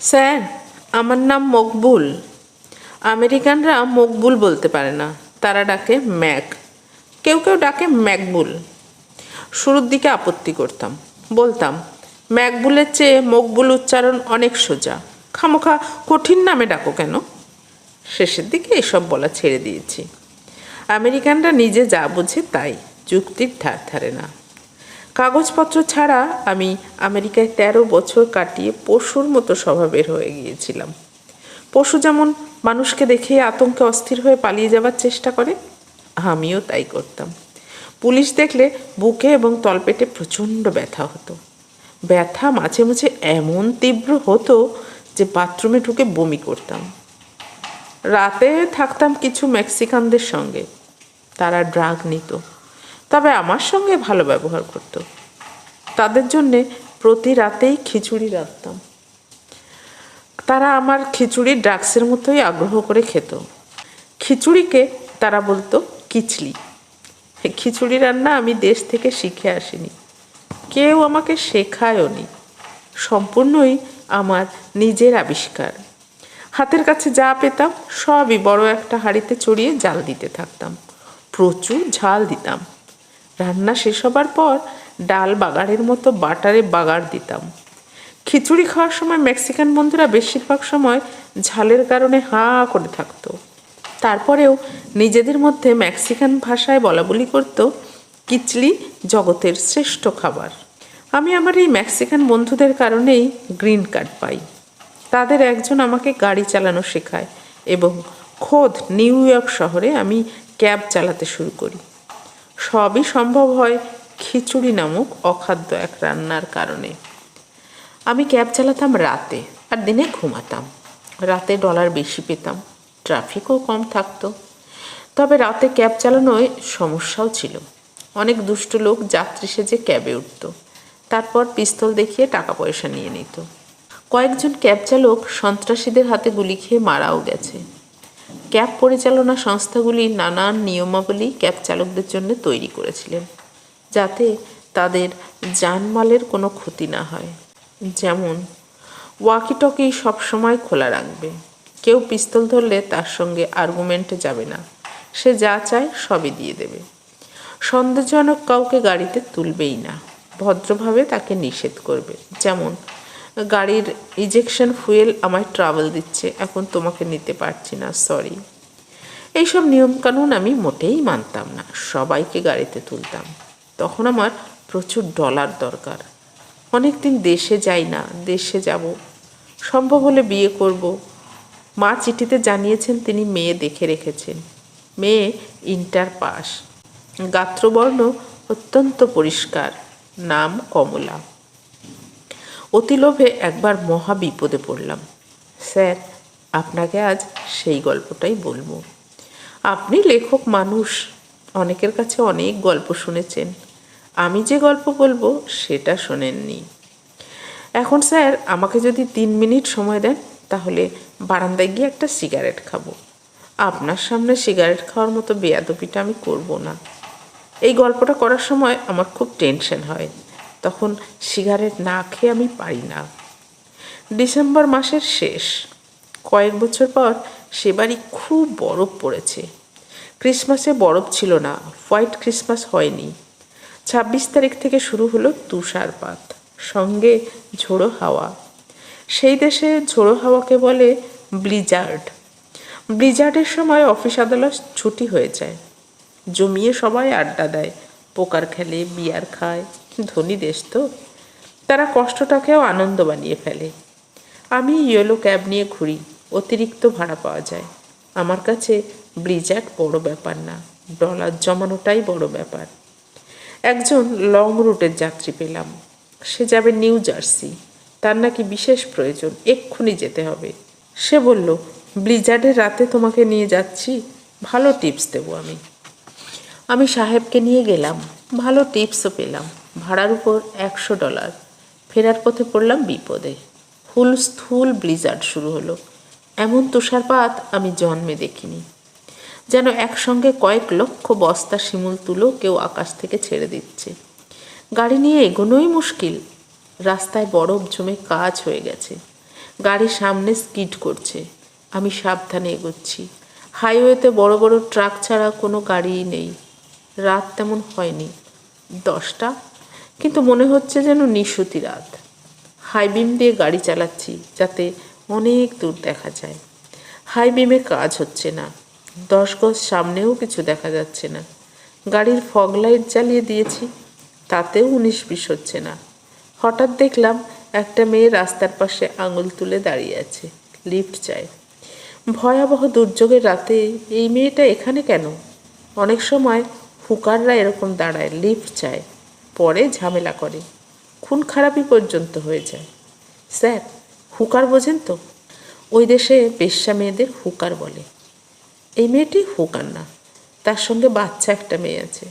Sir, আমার নাম মকবুল। আমেরিকানরা মকবুল বলতে পারে না, তারা ডাকে ম্যাক। কেউ কেউ ডাকে ম্যাকবুল। শুরুর দিকে আপত্তি করতাম, বলতাম, ম্যাকবুলের চেয়ে মকবুল উচ্চারণ অনেক সোজা। খামোখা কঠিন নামে ডাকো কেন? শেষের দিকে এসব বলা ছেড়ে দিয়েছি। আমেরিকানরা নিজে যা বোঝে তাই, যুক্তির ধার ধারে না। কাগজপত্র ছাড়া আমি আমেরিকায় তেরো বছর কাটিয়ে পশুর মতো স্বভাবের হয়ে গিয়েছিলাম। পশু যেমন মানুষকে দেখে আতঙ্কে অস্থির হয়ে পালিয়ে যাওয়ার চেষ্টা করে, আমিও তাই করতাম। পুলিশ দেখলে বুকে এবং তলপেটে প্রচণ্ড ব্যথা হতো। ব্যথা মাঝে মাঝে এমন তীব্র হতো যে বাথরুমে ঢুকে বমি করতাম। রাতে থাকতাম কিছু মেক্সিকানদের সঙ্গে। তারা ড্রাগ নিত। তবে আমার সঙ্গে ভালো ব্যবহার করত। তাদের জন্যে প্রতি রাতেই খিচুড়ি রাখতাম তারা আমার খিচুড়ি ড্রাগসের মতোই আগ্রহ করে খেত। খিচুড়িকে তারা বলতো কিচলি। খিচুড়ি রান্না আমি দেশ থেকে শিখে আসিনি। কেউ আমাকে শেখায়ও নি। সম্পূর্ণই আমার নিজের আবিষ্কার। হাতের কাছে যা পেতাম সবই বড় একটা হাঁড়িতে চড়িয়ে জাল দিতে থাকতাম। প্রচুর ঝাল দিতাম। রান্না শেষ হবার পর ডাল বাগারের মতো বাটারে বাগার দিতাম। খিচুড়ি খাওয়ার সময় মেক্সিকান বন্ধুরা বেশিরভাগ সময় ঝালের কারণে হাঁ করে থাকতো। তারপরেও নিজেদের মধ্যে মেক্সিকান ভাষায় বলা বলি করতো, কিচলি জগতের শ্রেষ্ঠ খাবার। আমি আমার এই মেক্সিকান বন্ধুদের কারণেই গ্রিন কার্ড পাই। তাদের একজন আমাকে গাড়ি চালানো শেখায় এবং খোদ নিউ ইয়র্ক শহরে আমি ক্যাব চালাতে শুরু করি। সবই সম্ভব হয় খিচুড়ি নামক অখাদ্য এক রান্নার কারণে। আমি ক্যাব চালাতাম রাতে আর দিনে ঘুমাতাম। রাতে ডলার বেশি পেতাম, ট্রাফিকও কম থাকতো। তবে রাতে ক্যাব চালানোয় সমস্যাও ছিল। অনেক দুষ্ট লোক যাত্রী সেজে ক্যাবে উঠত। তারপর পিস্তল দেখিয়ে টাকা পয়সা নিয়ে নিত। কয়েকজন ক্যাব চালক সন্ত্রাসীদের হাতে গুলি খেয়ে মারাও গেছে। ক্যাব পরিচালনা সংস্থাগুলি নানান নিয়মাবলী ক্যাব চালকদের জন্য তৈরি করেছিলেন, যাতে তাদের জানমালের কোনো ক্ষতি না হয়। যেমন ওয়াকি টকি সবসময় খোলা রাখবে। কেউ পিস্তল ধরলে তার সঙ্গে আর্গুমেন্টে যাবে না। সে যা চায় সবই দিয়ে দেবে। সন্দেহজনক কাউকে গাড়িতে তুলবেই না। ভদ্রভাবে তাকে নিষেধ করবে। যেমন গাড়ির ইজেকশন ফুয়েল আমায় ট্রাভেল দিচ্ছে। এখন তোমাকে নিতে পারছি না সরি এইসব নিয়মকানুন আমি মোটেই মানতাম না, সবাইকে গাড়িতে তুলতাম। তখন আমার প্রচুর ডলার দরকার। অনেক দিন দেশে যাই না, দেশে যাব। সম্ভব হলে বিয়ে করব। মা চিঠিতে জানিয়েছেন তিনি মেয়ে দেখে রেখেছেন। মেয়ে ইন্টার পাস গাত্রবর্ণ অত্যন্ত পরিষ্কার। নাম কমলা। অতি লোভে একবার মহা বিপদে পড়লাম। স্যার, আপনাকে আজ সেই গল্পটাই বলব। আপনি লেখক, মানুষ, অনেকের কাছে অনেক গল্প শুনেছেন। আমি যে গল্প বলব, সেটা শোনেননি। এখন স্যার, আমাকে যদি তিন মিনিট সময় দেন, তাহলে বারান্দায় গিয়ে একটা সিগারেট খাব। আপনার সামনে সিগারেট খাওয়ার মতো বেয়াদপিটা আমি করব না। এই গল্পটা করার সময় আমার খুব টেনশন হয়। তখন সিগারেট না খেয়ে আমি পারি না। ডিসেম্বর মাসের শেষ। কয়েক বছর পর সে বাড়ি খুব বরফ পড়েছে। ক্রিসমাসে বরফ ছিল না, হোয়াইট ক্রিসমাস হয়নি। ছাব্বিশ তারিখ থেকে শুরু হলো তুষারপাত, সঙ্গে ঝোড়ো হাওয়া। সেই দেশে ঝোড়ো হাওয়াকে বলে ব্লিজার্ড। ব্লিজার্ডের সময় অফিস আদালত ছুটি হয়ে যায়। জমিয়ে সবাই আড্ডা দেয়, পোকার খেলে বিয়ার খায়। ধনী দেশ তো। তারা কষ্টটাকেও আনন্দ বানিয়ে ফেলে। আমি ইয়েলো ক্যাব নিয়ে ঘুরি, অতিরিক্ত ভাড়া পাওয়া যায়। আমার কাছে ব্লিজার্ড বড় ব্যাপার না, ডলার জমানোটাই বড় ব্যাপার। একজন লং রুটের যাত্রী পেলাম। সে যাবে নিউ জার্সি। তার নাকি বিশেষ প্রয়োজন, এক্ষুনি যেতে হবে। সে বলল, ব্লিজার্ডের রাতে তোমাকে নিয়ে যাচ্ছি, ভালো টিপস দেবো আমি। আমি সাহেবকে নিয়ে গেলাম, ভালো টিপসও পেলাম। ভাড়ার উপর একশো ডলার। ফেরার পথে পড়লাম বিপদে। হুল স্থূল ব্লিজার্ড শুরু হলো। এমন তুষারপাত আমি জন্মে দেখিনি। যেন একসঙ্গে কয়েক লক্ষ বস্তা শিমুল তুলো কেউ আকাশ থেকে ছেড়ে দিচ্ছে। গাড়ি নিয়ে এগোনোই মুশকিল। রাস্তায় বরফ জমে কাজ হয়ে গেছে। গাড়ি সামনে স্কিড করছে। আমি সাবধানে এগোচ্ছি। হাইওয়েতে বড় বড় ট্রাক ছাড়া কোনো গাড়িই নেই। রাত তেমন হয়নি। দশটা কিন্তু মনে হচ্ছে যেন নিশুতি রাত। হাই বিম দিয়ে গাড়ি চালাচ্ছি যাতে অনেক দূর দেখা যায়। হাই বিমে কাজ হচ্ছে না। দশ গজ সামনেও কিছু দেখা যাচ্ছে না। গাড়ির ফগ লাইট জ্বালিয়ে দিয়েছি, তাতেও উনিশ বিশ হচ্ছে না। হঠাৎ দেখলাম একটা মেয়ে রাস্তার পাশে আঙুল তুলে দাঁড়িয়ে আছে, লিফট চায়। ভয়াবহ দুর্যোগের রাতে এই মেয়েটা এখানে কেন? অনেক সময় হুকাররা এরকম দাঁড়ায়, লিফট চায়। পরে ঝামেলা করে। খুন খারাপই পর্যন্ত হয়ে যায়। স্যার, হুকার বোঝেন তো? ওই দেশে বেশ্যা মেয়েদের হুকার বলে। এই মেয়েটি হুকার না, তার সঙ্গে বাচ্চা একটা মেয়ে আছে।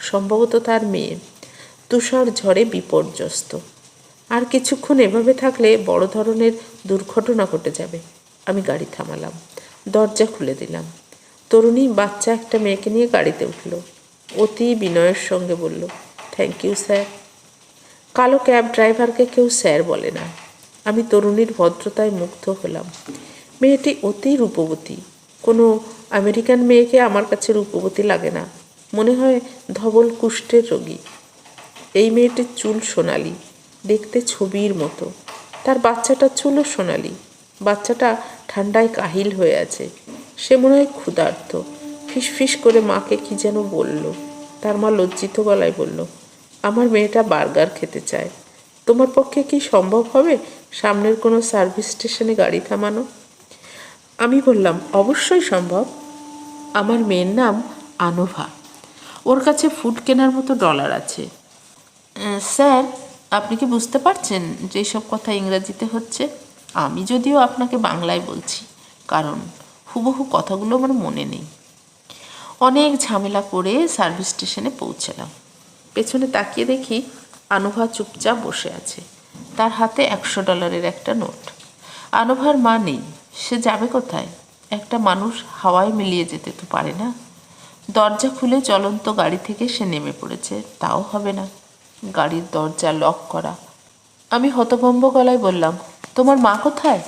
সম্ভবত তার মেয়ে তুষার ঝড়ে বিপর্যস্ত। আর কিছুক্ষণ এভাবে থাকলে বড় ধরনের দুর্ঘটনা ঘটে যাবে। আমি গাড়ি থামালাম, দরজা খুলে দিলাম। তরুণী বাচ্চা একটা মেয়েকে নিয়ে গাড়িতে উঠল। অতি বিনয়ের সঙ্গে বলল থ্যাংক ইউ স্যার কালো ক্যাব ড্রাইভারকে কেউ স্যার বলে না। আমি তরুণীর ভদ্রতায় মুগ্ধ হলাম। মেয়েটি অতি রূপবতী। কোনো আমেরিকান মেয়েকে আমার কাছে রূপবতী লাগে না। মনে হয় ধবল কুষ্ঠের রোগী। এই মেয়েটির চুল সোনালি, দেখতে ছবির মতো। তার বাচ্চাটার চুলও সোনালি। বাচ্চাটা ঠান্ডায় কাহিল হয়ে আছে। সে মনে হয় ক্ষুধার্ত। ফিস ফিস করে মাকে কি যেন বলল। তার মা লজ্জিত গলায় বলল আমার মেয়েটা বার্গার খেতে চায়। তোমার পক্ষে কি সম্ভব হবে সামনের কোনো সার্ভিস স্টেশনে গাড়ি থামানো? আমি বললাম, অবশ্যই সম্ভব। আমার মেয়ের নাম আনোভা। ওর কাছে ফুড কেনার মতো ডলার আছে। স্যার, আপনি কি বুঝতে পারছেন যে সব কথা ইংরাজিতে হচ্ছে? আমি যদিও আপনাকে বাংলায় বলছি, কারণ হুবহু কথাগুলো আমার মনে নেই। অনেক ঝামেলা করে সার্ভিস স্টেশনে পৌঁছালাম। পেছনে তাকিয়ে দেখি আনোভা চুপচাপ বসে আছে। তার হাতে একশো ডলারের একটা নোট। আনোভার মা নেই, সে যাবে কোথায়? একটা মানুষ হাওয়ায় মিলিয়ে যেতে তো পারে না। দরজা খুলে চলন্ত গাড়ি থেকে সে নেমে পড়েছে, তাও হবে না। গাড়ির দরজা লক করা। আমি হতভম্ব গলায় বললাম, তোমার মা কোথায়?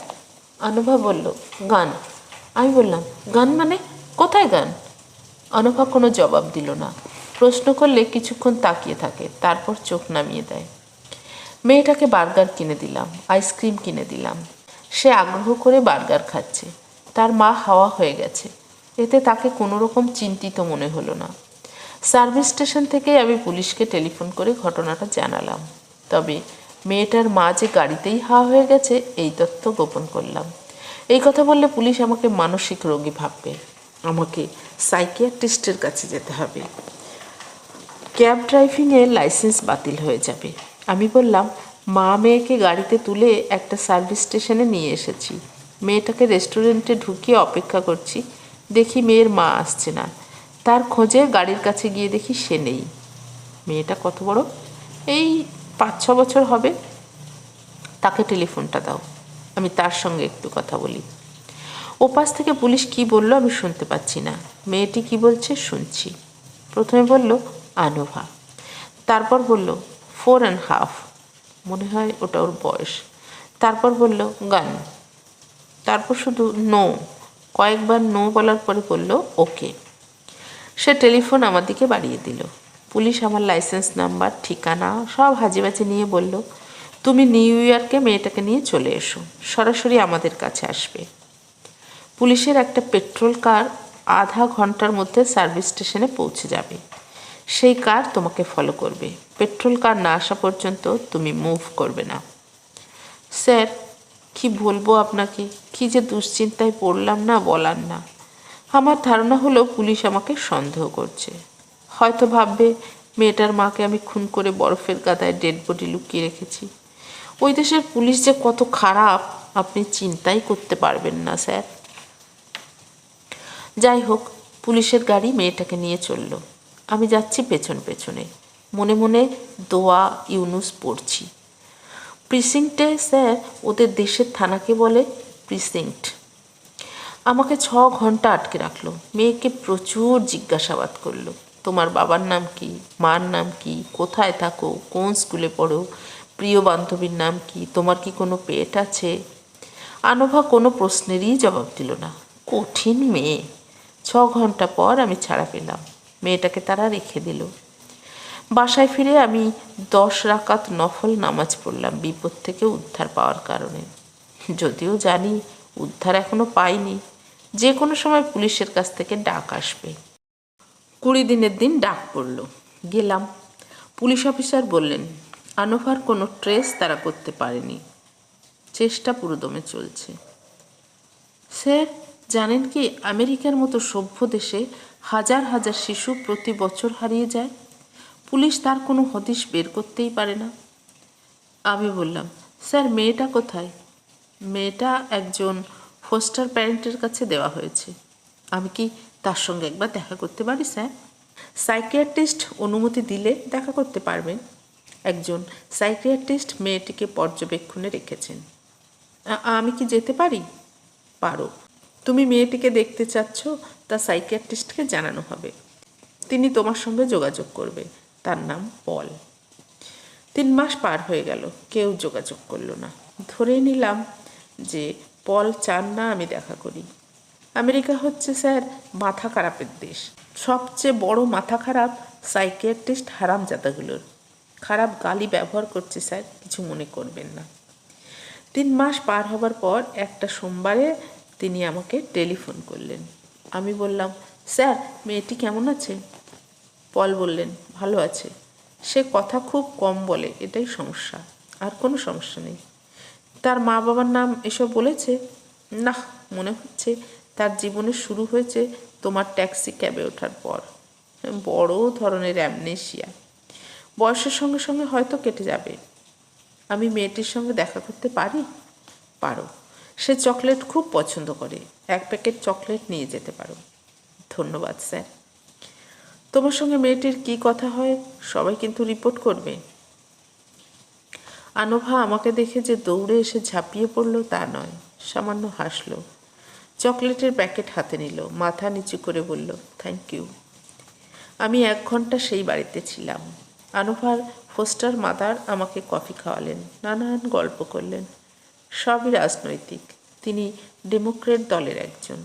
অনুভা বলল, গান। আমি বললাম, গান মানে? কোথায় গান? অনুভা কোনো জবাব দিল না। প্রশ্ন করলে কিছুক্ষণ তাকিয়ে থাকে, তারপর চোখ নামিয়ে দেয়। মেয়েটাকে বার্গার কিনে দিলাম, আইসক্রিম কিনে দিলাম। সে আগ্রহ করে বার্গার খাচ্ছে। তার মা হাওয়া হয়ে গেছে। এতে তাকে কোনো রকম চিন্তিত মনে হলো না। সার্ভিস স্টেশন থেকেই আমি পুলিশকে টেলিফোন করে ঘটনাটা জানালাম। তবে মেয়েটার মা যে গাড়িতেই হাওয়া হয়ে গেছে, এই তথ্য গোপন করলাম। এই কথা বললে পুলিশ আমাকে মানসিক রোগী ভাববে। আমাকে সাইকিয়াট্রিস্টের কাছে যেতে হবে। ক্যাব ড্রাইভিংয়ের লাইসেন্স বাতিল হয়ে যাবে। আমি বললাম, মা মেয়েকে গাড়িতে তুলে একটা সার্ভিস স্টেশনে নিয়ে এসেছি। মেয়েটাকে রেস্টুরেন্টে ঢুকিয়ে অপেক্ষা করছি। দেখি মেয়ের মা আসছে না। তার খোঁজে গাড়ির কাছে গিয়ে দেখি সে নেই। মেয়েটা কত বড়? এই পাঁচ, ছ বছর হবে। তাকে টেলিফোনটা দাও। আমি তার সঙ্গে একটু কথা বলি। ওপাশ থেকে পুলিশ কি বলল আমি শুনতে পাচ্ছি না। মেয়েটি কি বলছে শুনছি। প্রথমে বলল আনোভা। তারপর বলল ফোর অ্যান্ড হাফ মনে হয় ওটা ওর বয়স। তারপর বলল গান তারপর শুধু নো কয়েকবার নো বলার পরে বলল ওকে সে টেলিফোন আমার দিকে বাড়িয়ে দিল। পুলিশ আমার লাইসেন্স নাম্বার, ঠিকানা সব হাজিবাজি নিয়ে বলল, তুমি নিউ ইয়র্কে মেয়েটাকে নিয়ে চলে এসো। সরাসরি আমাদের কাছে আসবে। পুলিশের একটা পেট্রোল কার আধা ঘণ্টার মধ্যে সার্ভিস স্টেশনে পৌঁছে যাবে। সেই কার তোমাকে ফলো করবে? পেট্রোল কার না আসা পর্যন্ত তুমি মুভ করবে না। স্যার, কি বলব আপনাকে? কি যে দুশ্চিন্তায় পড়লাম না বলার না। আমার ধারণা হলো পুলিশ আমাকে সন্দেহ করছে। হয়তো ভাববে, মেয়েটার মাকে আমি খুন করে বরফের গাদায় ডেড বডি লুকিয়ে রেখেছি। ওই দেশের পুলিশ যে কত খারাপ, আপনি চিন্তাই করতে পারবেন না, স্যার। যাই হোক, পুলিশের গাড়ি মেয়েটাকে নিয়ে চলল। আমি যাচ্ছি পেছন পেছনে। মনে মনে দোয়া, ইউনুস পড়ছি। প্রিসিংটে স্যার ওদের দেশের থানাকে বলে প্রিসিংট। আমাকে ছ ঘণ্টা আটকে রাখল। মেয়েকে প্রচুর জিজ্ঞাসাবাদ করল। তোমার বাবার নাম কি? মার নাম কি? কোথায় থাকো? কোন স্কুলে পড়ো? প্রিয় বান্ধবীর নাম কি? তোমার কি কোনো পেট আছে? আনোভা কোনো প্রশ্নেরই জবাব দিল না। কঠিন মেয়ে। ছ ঘণ্টা পর আমি ছাড়া পেলাম। মেয়েটাকে তারা রেখে দিল। বাসায় ফিরে আমি দশ রাকাত নফল নামাজ পড়লাম বিপদ থেকে উদ্ধার পাওয়ার কারণে। যদিও জানি উদ্ধার এখনও পাইনি। যে কোনো সময় পুলিশের কাছ থেকে ডাক আসবে। কুড়ি দিনের দিন ডাক পড়ল। গেলাম। পুলিশ অফিসার বললেন, আনোভার কোনো ট্রেস তারা করতে পারেনি। চেষ্টা পুরোদমে চলছে। স্যার, জানেন কি, আমেরিকার মতো সভ্য দেশে হাজার হাজার শিশু প্রতি বছর হারিয়ে যায়। পুলিশ তার কোনো হদিশ বের করতেই পারে না। আমি বললাম, স্যার, মেয়েটা কোথায়? মেয়েটা একজন ফোস্টার প্যারেন্টের কাছে দেওয়া হয়েছে। আমি কি তার সঙ্গে একবার দেখা করতে পারি, স্যার? সাইকিয়াট্রিস্ট অনুমতি দিলে দেখা করতে পারবেন। একজন সাইকিয়াট্রিস্ট মেয়েটিকে পর্যবেক্ষণে রেখেছেন। আমি কি যেতে পারি? পারো। তুমি মেয়েটিকে দেখতে চাচ্ছ, তা সাইকিয়াট্রিস্টকে জানানো হবে। তিনি তোমার সঙ্গে যোগাযোগ করবে। তার নাম পল। তিন মাস পার হয়ে গেল, কেউ যোগাযোগ করল না। ধরে নিলাম যে পল চান না আমি দেখা করি। আমেরিকা হচ্ছে, স্যার, মাথা খারাপের দেশ। সবচেয়ে বড় মাথা খারাপ সাইকিয়াট্রিস্ট হারামজাদাগুলোর। খারাপ গালি ব্যবহার করছে, স্যার, কিছু মনে করবেন না। তিন মাস পার হবার পর একটা সোমবারে তিনি আমাকে টেলিফোন করলেন। আমি বললাম, স্যার, মেয়েটি কেমন আছে? পল বললেন, ভালো আছে। সে কথা খুব কম বলে, এটাই সমস্যা, আর কোনো সমস্যা নেই। তার মা বাবার নাম এসব বলেছে? না মনে হচ্ছে তার জীবনে শুরু হয়েছে তোমার ট্যাক্সি ক্যাবে ওঠার পর। বড় ধরনের অ্যামনেশিয়া। বয়সের সঙ্গে সঙ্গে হয়তো কেটে যাবে। আমি মেয়েটির সঙ্গে দেখা করতে পারি? পারো। সে চকলেট খুব পছন্দ করে। এক প্যাকেট চকলেট নিয়ে যেতে পারো। ধন্যবাদ, স্যার। তোমার সঙ্গে মেয়েটির কি কথা হয়, সবাই কিন্তু রিপোর্ট করবে। আনোভা আমাকে দেখে যে দৌড়ে এসে ঝাঁপিয়ে পড়ল তা নয়, সামান্য হাসলো। চকলেটের প্যাকেট হাতে নিল, মাথা নিচু করে বলল থ্যাংক ইউ আমি এক ঘণ্টা সেই বাড়িতে ছিলাম। আনোভার ফোস্টার মাদার আমাকে কফি খাওয়ালেন, নানান গল্প করলেন। সবই রাজনৈতিক। তিনি ডেমোক্রেট দলের একজন।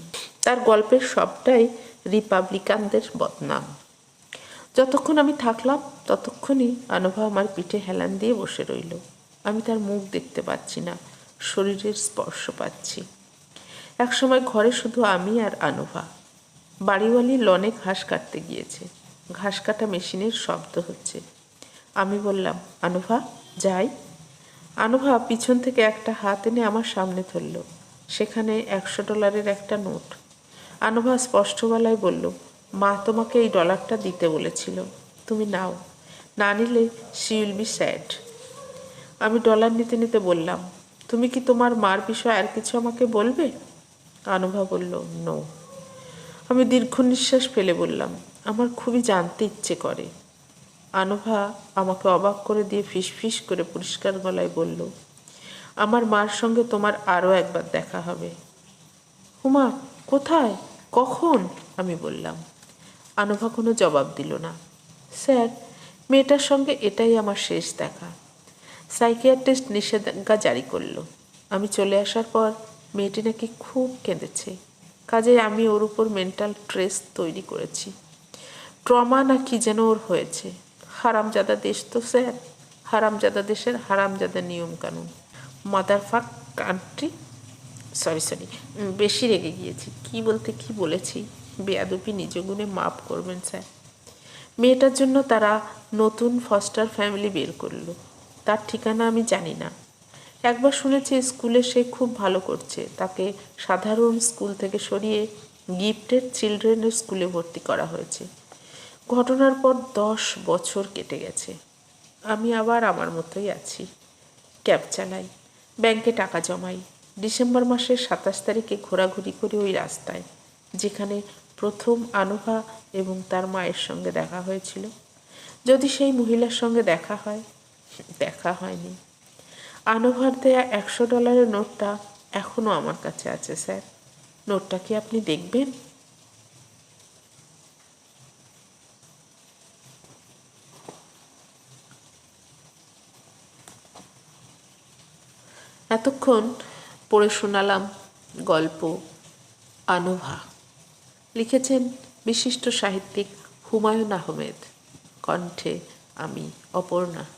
তার গল্পের সবটাই রিপাবলিকানদের বদনাম। যতক্ষণ আমি থাকলাম, ততক্ষণই আনোভা আমার পিঠে হেলান দিয়ে বসে রইল। আমি তার মুখ দেখতে পাচ্ছি না, শরীরের স্পর্শ পাচ্ছি। একসময় ঘরে শুধু আমি আর আনোভা। বাড়িওয়ালি লনে ঘাস কাটতে গিয়েছে। ঘাস কাটা মেশিনের শব্দ হচ্ছে। আমি বললাম, আনোভা, যাই। আনোভা পিছন থেকে একটা হাত এনে আমার সামনে ধরল। সেখানে একশো ডলারের একটা নোট। আনোভা স্পষ্ট গলায় বলল, মা তোমাকে এই ডলারটা দিতে বলেছিল। তুমি নাও। না নিলে শি উইল বি স্যাড আমি ডলার নিতে নিতে বললাম, তুমি কি তোমার মার বিষয়ে আর কিছু আমাকে বলবে? আনুভা বলল নো আমি দীর্ঘ নিঃশ্বাস ফেলে বললাম, আমার খুবই জানতে ইচ্ছে করে। আনুভা আমাকে অবাক করে দিয়ে ফিস ফিস করে পরিষ্কার গলায় বলল, আমার মার সঙ্গে তোমার আরও একবার দেখা হবে। হুমা, কোথায়? কখন? আমি বললাম। আনুভা কোনো জবাব দিল না। স্যার, মেয়েটার সঙ্গে এটাই আমার শেষ দেখা। সাইকিয়াট্রিস্ট নিষেধাজ্ঞা জারি করল। আমি চলে আসার পর মেয়েটি নাকি খুব কেঁদেছে। কাজে আমি ওর উপর মেন্টাল ট্রেস তৈরি করেছি। ট্রমা না কি যেন ওর হয়েছে। হারামজাদা দেশ তো স্যার। হারামজাদা দেশের হারামজাদা নিয়ম কানুন। মাদার ফাক কান্ট্রি সরি সরি বেশি রেগে গিয়েছি। কি বলতে কি বলেছি? বেয়াদবি নিজ গুণে মাফ করবেন, স্যার। মেয়েটার জন্য তারা নতুন ফস্টার ফ্যামিলি বের করল। তার ঠিকানা আমি জানি না। একবার শুনেছি স্কুলে সে খুব ভালো করছে। তাকে সাধারণ স্কুল থেকে সরিয়ে গিফটেড চিলড্রেনের স্কুলে ভর্তি করা হয়েছে। ঘটনার পর দশ বছর কেটে গেছে। আমি আবার আমার মতোই আছি। ক্যাব চালাই, ব্যাংকে টাকা জমাই, ডিসেম্বর মাসের সাতাশ তারিখে ঘোরাঘুরি করে ওই রাস্তায়, যেখানে প্রথম আনোভা এবং তার মায়ের সঙ্গে দেখা হয়েছিল। যদি সেই মহিলার সঙ্গে দেখা হয়, দেখা হয়নি। আনোভার দেয়া একশো ডলারের নোটটা এখনও আমার কাছে আছে, স্যার। নোটটা কি আপনি দেখবেন? এতক্ষণ পড়ে শোনালাম গল্প আনুভা। লিখেছেন বিশিষ্ট সাহিত্যিক হুমায়ুন আহমেদ। কণ্ঠে আমি অপর্ণা।